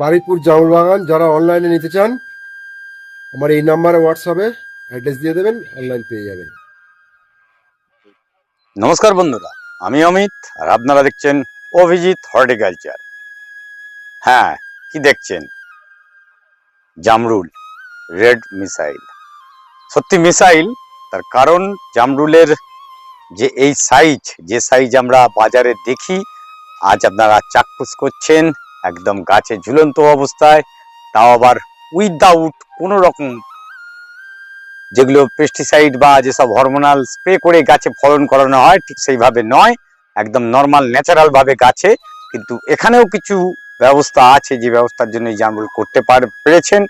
বারিকপুর জামুল বাগান, যারা অনলাইনে নিতে চান, আমার এই নাম্বারে হোয়াটসঅ্যাপে অ্যাড্রেস দিয়ে দেবেন অনলাইন পেয়ে যাবেন। নমস্কার বন্ধুরা, আমি অমিত আর আপনারা দেখছেন অভিজিৎ হর্টিকালচার। হ্যাঁ কি দেখছেন? জামরুল, রেড মিসাইল। সত্যি মিসাইল, তার কারণ জামরুলের যে এই সাইজ যে সাইজ আমরা বাজারে দেখি, আজ আপনারা চাক্ষুষ করছেন, একদম গাছে ঝুলন্ত অবস্থায়, তাও আবার উইদাউট কোনো রকম যেগুলো পেস্টিসাইড বা যেসব হরমোনাল স্প্রে করে গাছে ফলন করানো হয়, ঠিক সেইভাবে নয়, একদম নর্মাল ন্যাচারাল ভাবে গাছে, কিন্তু এখানেও কিছু ব্যবস্থা আছে, যে ব্যবস্থার জন্য এই জামরুল করতে পার, পেরেছেন।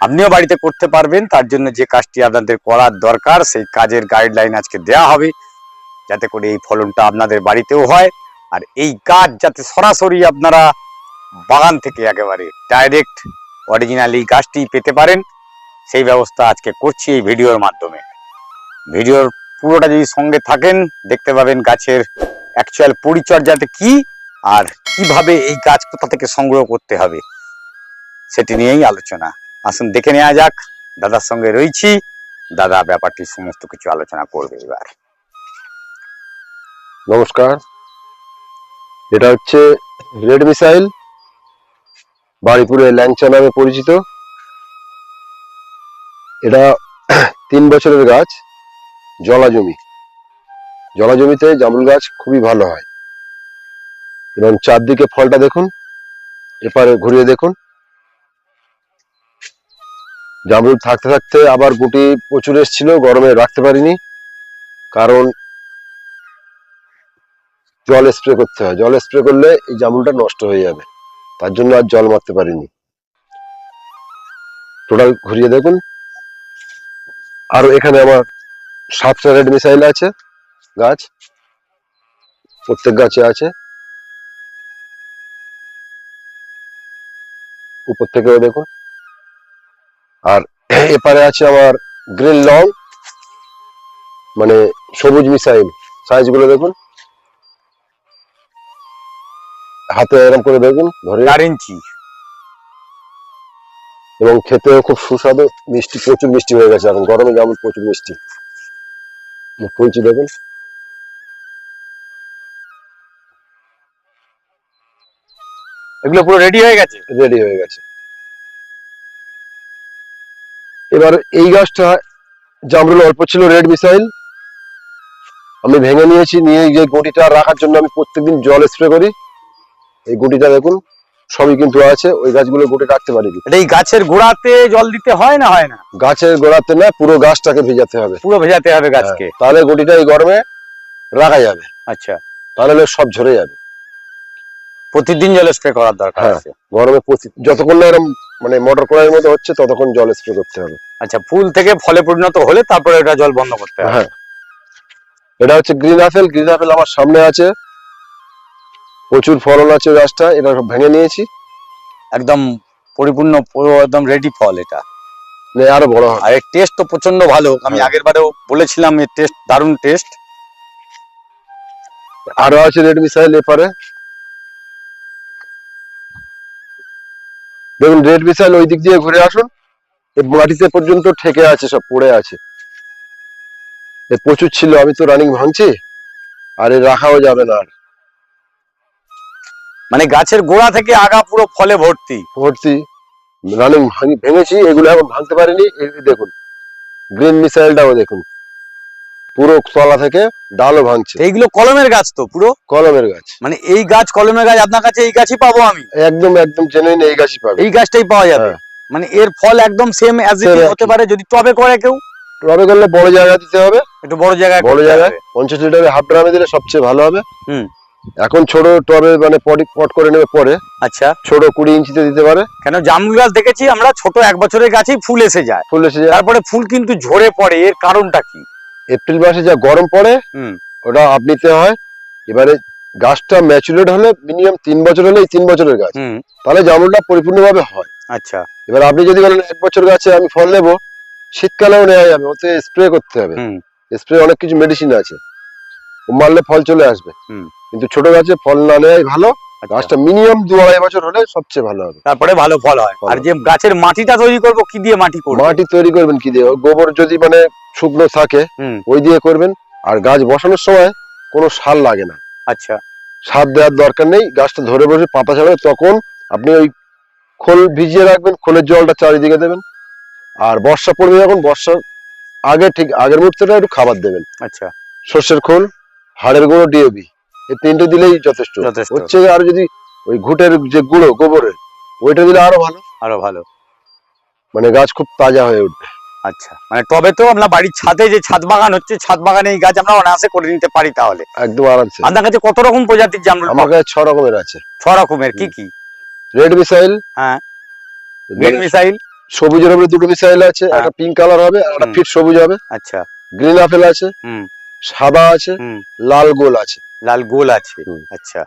আপনিও বাড়িতে করতে পারবেন, তার জন্য যে কাজটি আপনাদের করার দরকার, সেই কাজের গাইডলাইন আজকে দেয়া হবে। যাতে করে এই ফলনটা আপনাদের বাড়িতেও হয়। আর এই গাছ যাতে সরাসরি আপনারা বাগান থেকে একেবারে ডাইরেক্ট অরিজিনালি গাছটি পেতে পারেন, সেই ব্যবস্থা আজকে করছি এই ভিডিওর মাধ্যমে। ভিডিওর পুরোটা যদি সঙ্গে থাকেন, দেখতে পাবেন গাছের অ্যাকচুয়াল পরিচর্যাতে কি আর কীভাবে এই গাছ কোথা থেকে সংগ্রহ করতে হবে, সেটি নিয়েই আলোচনা। আসুন দেখে নেওয়া যাক, দাদার সঙ্গে রয়েছি, দাদা ব্যাপারটি সমস্ত কিছু আলোচনা করবে এবার। নমস্কার। এটা হচ্ছে রেড মিসাইল বাড়িপুরে ল্যাংচা নামে পরিচিত। এটা তিন বছরের গাছ, জলা জমি। জলা জমিতে জামরুল গাছ খুবই ভালো হয়। এবং চারদিকে ফলটা দেখুন, এপারে ঘুরিয়ে দেখুন। জামরুল থাকতে থাকতে আবার গুটি প্রচুর এসেছিল, গরমে রাখতে পারিনি। কারণ জল স্প্রে করতে হয়। জল স্প্রে করলে এই জামরুলটা নষ্ট হয়ে যাবে। তার জন্য আর জল মারতে পারিনি। টোটাল ঘুরিয়ে দেখুন। আর এখানে আমার সাতটা রেড মিসাইল আছে, গাছ। প্রত্যেক গাছে আছে। উপর থেকেও দেখুন। আর এপারে আছে আমার গ্রিন লং মানে সবুজ মিসাইল সাইজগুলো দেখুন। হাতে এরকম করে দেখুন ধরে। চার ইঞ্চি। এবং খেতেও খুব সুস্বাদু। মিষ্টি প্রচুর মিষ্টি হয়ে গেছে এখন। গরমে যেমন প্রচুর মিষ্টি। খুলছি দেখুন। এগুলো পুরো রেডি হয়ে গেছে? রেডি হয়ে গেছে। এবার এই গাছটা জামরুল অল্প ছিল রেড মিসাইল আমি ভেঙে নিয়েছি নিয়ে যে গুটিটা রাখার জন্য আমি প্রত্যেকদিন জল স্প্রে করি। এই গুটিটা দেখুন সবই কিন্তু আছে ওই গাছগুলো গুটি রাখতে এটা এই গাছের গোড়াতে জল দিতে হয় না হয় না? গাছের গোড়াতে না পুরো গাছটাকে ভেজাতে হবে। পুরো ভেজাতে হবে গাছকে? হ্যাঁ, তাহলে গুটিটা এই গরমে রাখা যাবে। আচ্ছা। তাহলে সব ঝরে যাবে। প্রতিদিন জল স্প্রে করার দরকার হ্যাঁ। আছে? গরমে যতক্ষণ না এরকম মানে মোটর কড়াইয়ের মতো হচ্ছে ততক্ষণ জল স্প্রে করতে হবে। আচ্ছা ফুল থেকে ফলে পরিণত হলে তারপরে এটা জল বন্ধ করতে হবে। হ্যাঁ। এটা হচ্ছে গ্রিন আপেল গ্রিন আপেল আমার সামনে আছে। প্রচুর ফলন আছে গাছটা এটা সব ভেঙে নিয়েছি। একদম পরিপূর্ণ পুরো একদম রেডি ফল এটা। নিয়ে আরও বড় আর এর টেস্ট তো প্রচণ্ড ভালো। আমি হ্যাঁ। আগের বারেও বলেছিলাম এর টেস্ট দারুণ টেস্ট আরও আছে রেড মিসাইল এপারে। দেখুন রেড মিসাইল ওই দিক দিয়ে ঘুরে আসুন। মাটিতে পর্যন্ত ঠেকে আছে সব পড়ে আছে। এ প্রচুর ছিল আমি তো রানিং ভাঙছি। আর এ রাখাও যাবে না আর। মানে গাছের গোড়া থেকে আগা পুরো ফলে ভর্তি। ভর্তি। ভাঙি ভেঙেছি এগুলো এখন ভাঙতে পারিনি। দেখুন গ্রিন মিসাইলটাও দেখুন। পুরো তলা থেকে ডালও ভাঙছে। এইগুলো কলমের গাছ তো পুরো? কলমের গাছ। মানে এই গাছ কলমের গাছ আপনার কাছে এই গাছই পাবো আমি? একদম একদম জেনুইন এই গাছই পাবো। এই গাছটাই পাওয়া যাবে? হ্যাঁ। মানে এর ফল একদম সেম অ্যাজ ইট হতে পারে যদি টবে করে কেউ? টবে করলে বড় জায়গা দিতে হবে। একটু বড় জায়গায় বড় জায়গায়? পঞ্চাশ লিটারে হাফ ড্রামে দিলে সবচেয়ে ভালো হবে। হুম। এখন ছোট টবে মানে পটি পট করে নেবে পরে। আচ্ছা। ছোট কুড়ি ইঞ্চিতে দিতে পারে। কেন? জামরুল গাছ দেখেছি আমরা ছোট এক বছরের গাছেই ফুল এসে যায়। ফুল এসে যায়। তারপরে ফুল কিন্তু ঝরে পড়ে এর কারণটা কি? এপ্রিল মাসে যা গরম পড়ে ওটা আপ নিতে হয়। এবারে গাছটা ম্যাচুরেট হলে মিনিমাম তিন বছর হলে তিন বছরের গাছ। তাহলে জামরুলটা পরিপূর্ণভাবে হয়। আচ্ছা। এবার আপনি যদি বলেন এক বছর গাছে আমি ফল নেব শীতকালেও নেওয়া যাবে ওতে স্প্রে করতে হবে। হুম। স্প্রে অনেক কিছু মেডিসিন আছে। মারলে ফল চলে আসবে। কিন্তু ছোট গাছে ফল না নেওয়াই ভালো। আচ্ছা। গাছটা মিনিমাম দু আড়াই বছর হলে সবচেয়ে ভালো হবে। তারপরে ভালো ফল হয়। আর যে গাছের মাটিটা তৈরি করব কি দিয়ে মাটি করব? মাটি তৈরি করবেন কি দিয়ে? গোবর যদি মানে শুকনো থাকে ওই দিয়ে করবেন। আর গাছ বসানোর সময় কোনো সার লাগে না। আচ্ছা। সার দেওয়ার দরকার নেই। গাছটা ধরে বসে পাতা ছাড়বে তখন আপনি ওই খোল ভিজিয়ে রাখবেন খোলের জলটা চারিদিকে দেবেন। আর বর্ষা পড়বে যখন বর্ষার আগে ঠিক আগের মুহূর্তটা একটু খাবার দেবেন। আচ্ছা। সর্ষের খোল হাড়ের গুঁড়ো ডিএবি এই তিনটে দিলেই যথেষ্ট। হচ্ছে আর যদি ওই ঘুটের যে গুঁড়ো গোবরের ওইটা দিলে আরও ভালো। আরও ভালো। মানে গাছ খুব তাজা হয়ে উঠবে। আচ্ছা। মানে টবে তো আমরা বাড়ির ছাদে যে ছাদ বাগান হচ্ছে ছাদ বাগানে এই গাছ আমরা অনায়াসে করে নিতে পারি তাহলে। একদম আরামসে। আপনার কাছে কত রকম প্রজাতির জামরুল আমার কাছে ছ রকমের আছে। ছ রকমের কি কি? Red missile. হ্যাঁ। Green missile. সবুজের উপরে দুটো মিসাইল আছে হ্যাঁ। একটা পিঙ্ক কালার হবে আর একটা ফিট সবুজ হবে। আচ্ছা। গ্রিন আপেল আছে। হুম। সাদা আছে লাল গোল আছে। লাল গোল আছে। আচ্ছা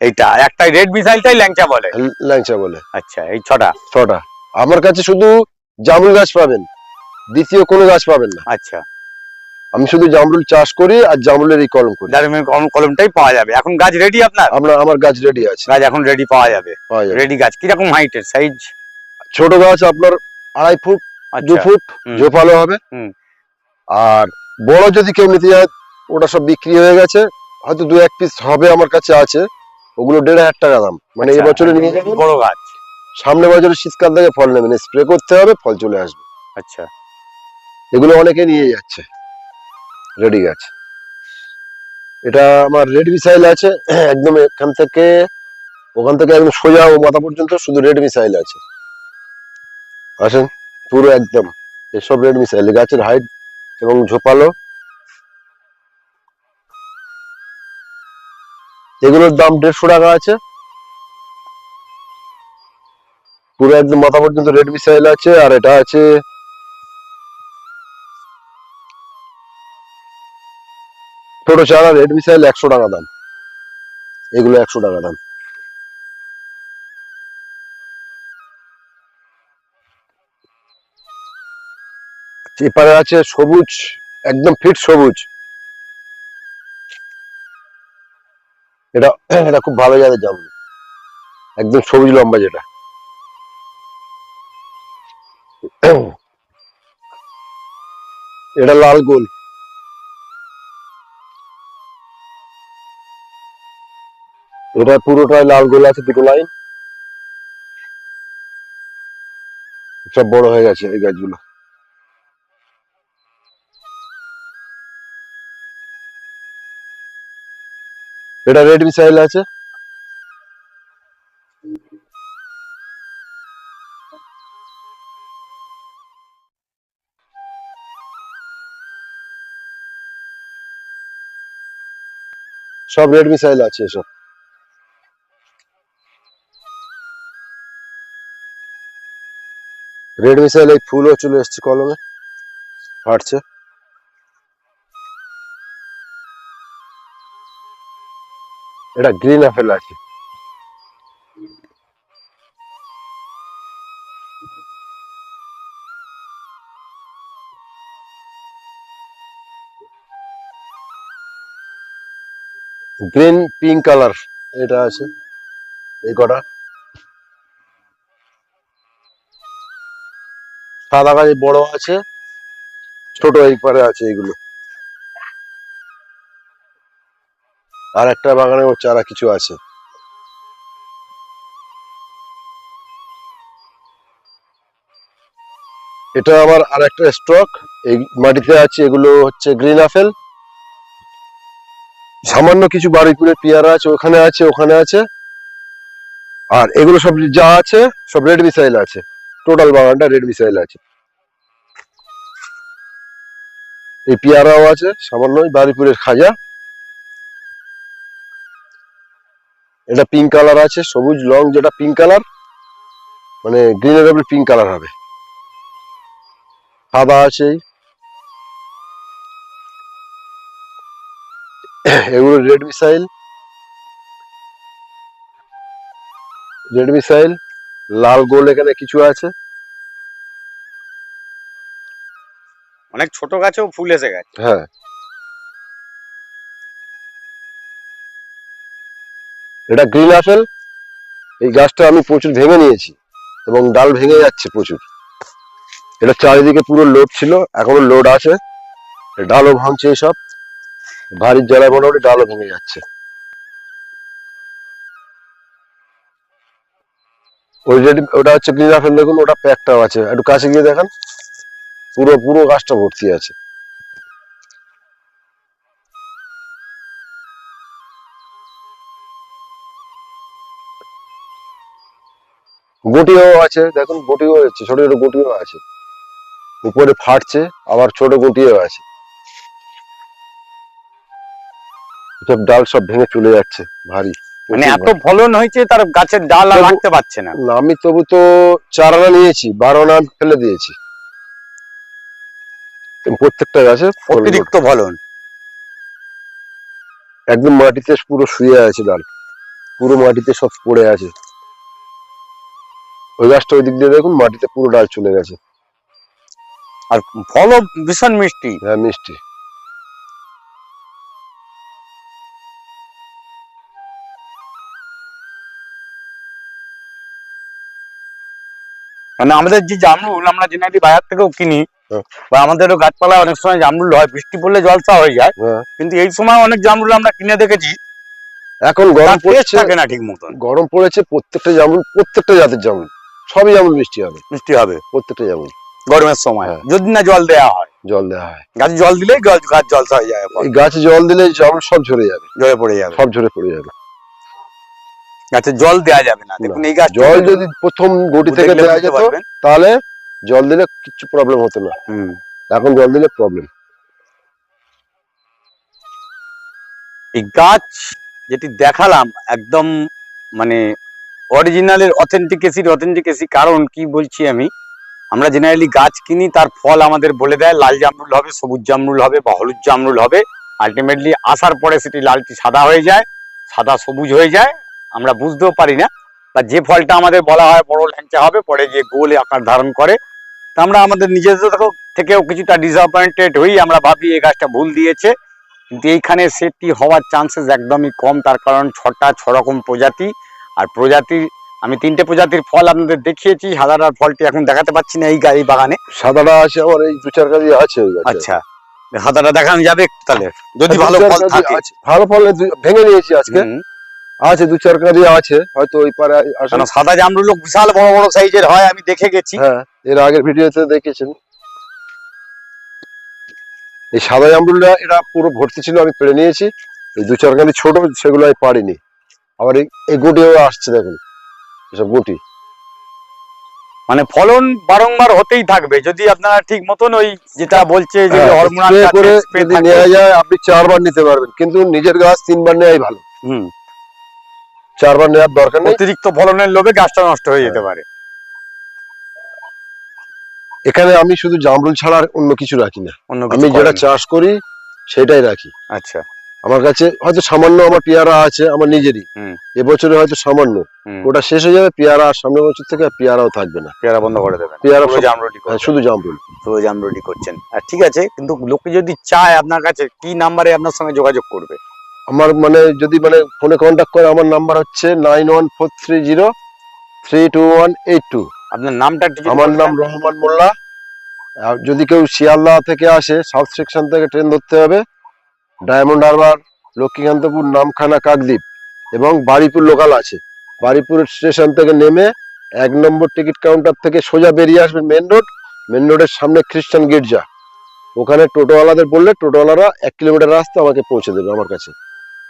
এইটা একটা রেড মিসাইলটাই ল্যাংচা বলে। ল্যাংচা বলে। আচ্ছা এই ছটা। ছটা। আমার কাছে শুধু জামরুল গাছ পাবেন। দ্বিতীয় কোনো গাছ পাবেন না। আচ্ছা। আমি শুধু জামরুল চাষ করি আর জামরুলের এই কলম করি। কলম- কলমটাই পাওয়া যাবে। এখন গাছ রেডি আপনার? আমরা আমার গাছ রেডি আছে। গাছ এখন রেডি পাওয়া যাবে। রেডি গাছ কীরকম হাইটের সাইজ ছোট গাছ আপনার আড়াই ফুট দু আচ্ছা ফুট হুম। ঝোপালো হবে। আর বড় যদি কেউ নিতে যায় ওটা সব বিক্রি হয়ে গেছে। হয়তো দু এক পিস হবে আমার কাছে আছে। ওগুলো দেড় হাজার টাকা দাম। মানে এই আচ্ছা, নিয়ে যাবেন বড় গাছ। সামনে বছরে শীতকাল থেকে ফল নেবেন স্প্রে করতে হবে ফল চলে আসবে। আচ্ছা। এগুলো অনেকে নিয়ে যাচ্ছে। রেডি গাছ। এটা আমার রেড মিসাইল আছে। একদম এখান থেকে ওখান থেকে একদম সোজা ও মাথা পর্যন্ত শুধু রেড মিসাইল আছে। আসেন পুরো একদম। এসব রেড মিসাইল। গাছের হাইট এবং ঝোপালো। এগুলোর দাম দেড়শো টাকা আছে। পুরো একদম মাথা পর্যন্ত রেড মিসাইল আছে, আর এটা আছে ছোট চারা রেড মিসাইল একশো টাকা দাম। এগুলো একশো টাকা দাম। এপারে আছে সবুজ, একদম ফিট সবুজ। এটা এটা খুব ভালো জাতের জামরুল একদম সবুজ লম্বা যেটা। এটা লাল গোল। এটা পুরোটাই লাল গোল আছে, দুটো লাইন। সব বড় হয়ে গেছে এই গাছগুলো। এটা রেড মিসাইল আছে। সব রেড মিসাইল আছে এসব। রেড মিসাইল এই ফুলও চলে এসছে কলমে ফাটছে। এটা গ্রিন আপেল আছে। গ্রিন পিঙ্ক কালার এটা আছে, এই কটা। সাদা গাছ বড় আছে, ছোট এই পারে আছে এগুলো। আর একটা বাগানে ওর চারা কিছু আছে। এটা আবার আর একটা স্টক এই মাটিতে আছে এগুলো হচ্ছে গ্রিন আপেল সামান্য কিছু বারুইপুরের পেয়ারা আছে, ওখানে আছে ওখানে আছে। আর এগুলো সব যা আছে, সব রেড মিসাইল আছে। টোটাল বাগানটা রেড মিসাইল আছে। এই পেয়ারাও আছে সামান্য বারুইপুরের খাজা। এটা পিঙ্ক কালার আছে সবুজ লং যেটা পিঙ্ক কালার মানে গ্রিনের উপরে পিঙ্ক কালার হবে। সাদা আছে। এগুলো রেড মিসাইল রেড মিসাইল লাল গোল এখানে কিছু আছে। অনেক ছোট গাছেও ফুল এসে গেছে। হ্যাঁ। এটা গ্রিন আপেল। এই গাছটা আমি প্রচুর ভেঙে নিয়েছি এবং ডাল ভেঙে যাচ্ছে প্রচুর। এটা চারিদিকে পুরো লোড ছিল, এখনও লোড আছে। ডালও ভাঙছে সব ভারী জলায় মোটামুটি ডালও ভেঙে যাচ্ছে। যে ওটা হচ্ছে গ্রিন আপেল, দেখুন ওটা প্যাকটাও আছে। একটু কাছে গিয়ে দেখান। পুরো পুরো গাছটা ভর্তি আছে। গুটিও আছে দেখুন গুটিও আছে ছোট ছোট গুটিও আছে। উপরে ফাটছে আবার ছোট গুটিও আছে। সব ডাল সব ভেঙে চলে যাচ্ছে ভারী। মানে এত ফলন হয়েছে তার গাছের ডাল আর রাখতে পারছে না। আমি তবু তো চার আনা নিয়েছি বারো আনা ফেলে দিয়েছি। প্রত্যেকটা গাছে অতিরিক্ত ফলন। একদম মাটিতে পুরো শুয়ে আছে ডাল। পুরো মাটিতে সব পড়ে আছে। ওই গাছটা ওই দিক দিয়ে দেখুন মাটিতে পুরো ডাল চলে গেছে। আর ফলও ভীষণ মিষ্টি। হ্যাঁ মিষ্টি। মানে আমাদের যে জামরুল আমরা জেনারেলি বাজার থেকেও কিনি হ্যাঁ। বা আমাদেরও গাছপালা অনেক সময় জামরুল হয় বৃষ্টি পড়লে জলসা হয়ে যায় হ্যাঁ। কিন্তু এই সময় অনেক জামরুল আমরা কিনে দেখেছি এখন গরম পড়েছে না ঠিক মতন। গরম পড়েছে প্রত্যেকটা জামরুল প্রত্যেকটা জাতের জামুন সবই যেমন মিষ্টি হবে। মিষ্টি হবে। প্রত্যেকটা যেমন। গরমের সময়। হ্যাঁ। যদি না জল দেওয়া হয়। জল দেওয়া হয়। গাছে জল দিলেই গাছ গাছ জলসা হয়ে যায় গাছে জল দিলে জামুন সব ঝরে যাবে। জলে পড়ে যাবে। সব ঝরে পড়ে যাবে। গাছে জল দেওয়া যাবে না। দেখুন এই গাছ জল যদি প্রথম গটি থেকে দেওয়া যেত তাহলে জল দিলে কিছু প্রবলেম হতো না। এখন জল দিলে প্রবলেম এই গাছ যেটি দেখালাম একদম মানে অরিজিনালের অথেন্টিকেসির অথেন্টিকেসি কারণ কি বলছি আমি? আমরা জেনারেলি গাছ কিনি, তার ফল আমাদের বলে দেয়, লাল জামরুল হবে, সবুজ জামরুল হবে বা হলুদ জামরুল হবে। আলটিমেটলি আসার পরে সেটি লালটি সাদা হয়ে যায়, সাদা সবুজ হয়ে যায়, আমরা বুঝতেও পারি না। বা যে ফলটা আমাদের বলা হয় বড় ল্যাংচা হবে, পরে গিয়ে গোল আকার ধারণ করে, তা আমরা আমাদের নিজেদের থেকেও কিছুটা ডিসঅ্যাপয়েন্টেড হই, আমরা ভাবি এই গাছটা ভুল দিয়েছে। কিন্তু এইখানে সেটি হওয়ার চান্সেস একদমই কম, তার কারণ ছটা ছ রকম প্রজাতি। আর প্রজাতির আমি তিনটে প্রজাতির ফল আপনাদের দেখিয়েছি সাদাটার ফলটি এখন দেখাতে পাচ্ছি না এই গা- এই বাগানে। সাদাটা আছে আমার এই দু চার কাজি আছে আচ্ছা সাদাটা দেখানো যাবে তাহলে। যদি ভালো ফল থাকে। ভালো ফল ভেঙে নিয়েছি আজকে। আছে দু চার কাজি আছে হয়তো ওই পারে সাদা জামরুল বিশাল বড় বড় সাইজের হয় আমি দেখে গেছি। হ্যাঁ এর আগের ভিডিওতে দেখেছেন। এই সাদা জামরুলটা এটা পুরো ভর্তি ছিল আমি পেড়ে নিয়েছি। এই দু চার কাজি ছোট সেগুলো আমি পারিনি। আবার এই গুটিও আসছে দেখুন এসব গুটি। মানে ফলন বারংবার হতেই থাকবে যদি আপনারা ঠিক মতন ওই যেটা বলছে যে হ্যাঁ, হরমোনাল করে যদি নেওয়া যায় আপনি চারবার নিতে পারবেন কিন্তু নিজের গাছ তিনবার নেওয়াই ভালো। হুম। চারবার নেওয়ার দরকার নেই। অতিরিক্ত ফলনের লোভে গাছটা নষ্ট হয়ে যেতে পারে। এখানে আমি শুধু জামরুল ছাড়া আর অন্য কিছু রাখি না। অন্য আমি যেটা চাষ করি সেটাই রাখি। আচ্ছা। আমার কাছে হয়তো সামান্য আমার পেয়ারা আছে আমার নিজেরই। এবছরে হয়তো সামান্য। ওটা শেষ হয়ে যাবে পেয়ারা আর সামনের বছর থেকে পেয়ারাও থাকবে না। পেয়ারা বন্ধ করে দেবেন। পেয়ারা জামরুলি হ্যাঁ, শুধু জামরুল। পুরো জামরুলি করছেন। আর ঠিক আছে কিন্তু লোকে যদি চায় আপনার কাছে কি নাম্বারে আপনার সঙ্গে যোগাযোগ করবে? আমার মানে যদি মানে ফোনে কন্ট্যাক্ট করে আমার নাম্বার হচ্ছে nine one four three zero three two one eight two. আপনার নামটা আমার নাম রহমান মোল্লা। যদি কেউ শিয়ালদা থেকে আসে সাউথ সেকশন থেকে ট্রেন ধরতে হবে ডায়মন্ড হারবার লক্ষ্মীকান্তপুর নামখানা কাকদ্বীপ এবং বাড়িপুর লোকাল আছে। বাড়িপুর স্টেশন থেকে নেমে এক নম্বর টিকিট কাউন্টার থেকে সোজা বেরিয়ে আসবেন মেন রোড। মেন রোডের সামনে খ্রিস্টান গির্জা। ওখানে টোটোওয়ালাদের বললে টোটোওয়ালারা এক কিলোমিটার রাস্তা আমাকে পৌঁছে দেবে আমার কাছে।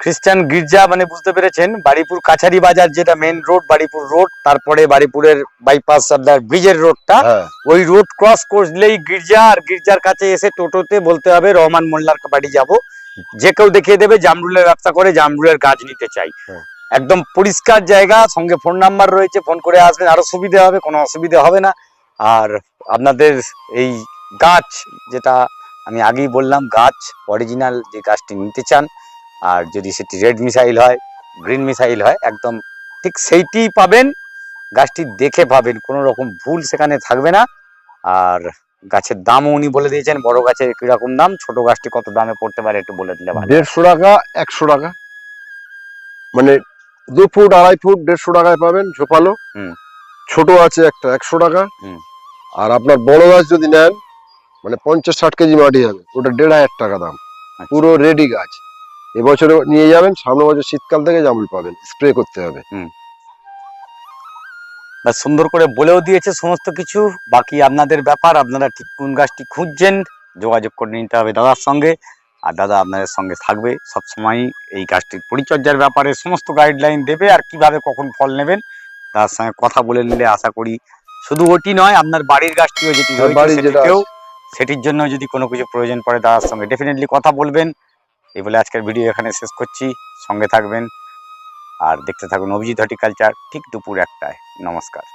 খ্রিস্টান গির্জা মানে বুঝতে পেরেছেন বাড়িপুর কাছারি বাজার যেটা মেন রোড বাড়িপুর রোড তারপরে বাড়িপুরের বাইপাস আপনার ব্রিজের রোডটা হ্যাঁ। ওই রোড ক্রস করলেই গির্জা আর গির্জার কাছে এসে টোটোতে বলতে হবে রহমান মোল্লার বাড়ি যাব। যে কেউ দেখিয়ে দেবে জামরুলের ব্যবসা করে জামরুলের গাছ নিতে চাই। হ্যাঁ। একদম পরিষ্কার জায়গা সঙ্গে ফোন নাম্বার রয়েছে ফোন করে আসবেন আরও সুবিধা হবে কোনো অসুবিধা হবে না। আর আপনাদের এই গাছ যেটা আমি আগেই বললাম গাছ অরিজিনাল যে গাছটি নিতে চান আর যদি সেটি রেড মিসাইল হয় গ্রিন মিসাইল হয় একদম ঠিক সেইটিই পাবেন। গাছটি দেখে পাবেন কোনো রকম ভুল সেখানে থাকবে না। আর গাছের দামও উনি বলে দিয়েছেন বড় গাছের কীরকম দাম ছোট গাছটি কত দামে পড়তে পারে একটু বলে দিলে ভালো দেড়শো টাকা একশো টাকা। মানে দু ফুট আড়াই ফুট দেড়শো টাকায় পাবেন ঝোপালো। হুম। ছোট আছে একটা একশো টাকা। হুম। আর আপনার বড় গাছ যদি নেন মানে পঞ্চাশ ষাট কেজি মাটি হবে ওটা দেড় হাজার টাকা দাম। আচ্ছা। পুরো রেডি গাছ। এবছরে নিয়ে যাবেন সামনে বছর শীতকাল থেকে জামুল পাবেন স্প্রে করতে হবে। বা সুন্দর করে বলেও দিয়েছে সমস্ত কিছু। বাকি আপনাদের ব্যাপার আপনারা ঠিক কোন গাছটি খুঁজছেন যোগাযোগ করে নিতে হবে দাদার সঙ্গে। আর দাদা আপনাদের সঙ্গে থাকবে সবসময় এই গাছটির পরিচর্যার ব্যাপারে সমস্ত গাইডলাইন দেবে আর কীভাবে কখন ফল নেবেন তার সঙ্গে কথা বলে নিলে আশা করি শুধু ওটি নয় আপনার বাড়ির গাছটিও যেটি সেটিকেও সেটির জন্য যদি কোনো কিছু প্রয়োজন পড়ে দাদার সঙ্গে ডেফিনেটলি কথা বলবেন। এই বলে আজকের ভিডিও এখানে শেষ করছি। সঙ্গে থাকবেন আর দেখতে থাকুন অভিজিৎ হর্টিকালচার ঠিক দুপুর একটায়। নমস্কার।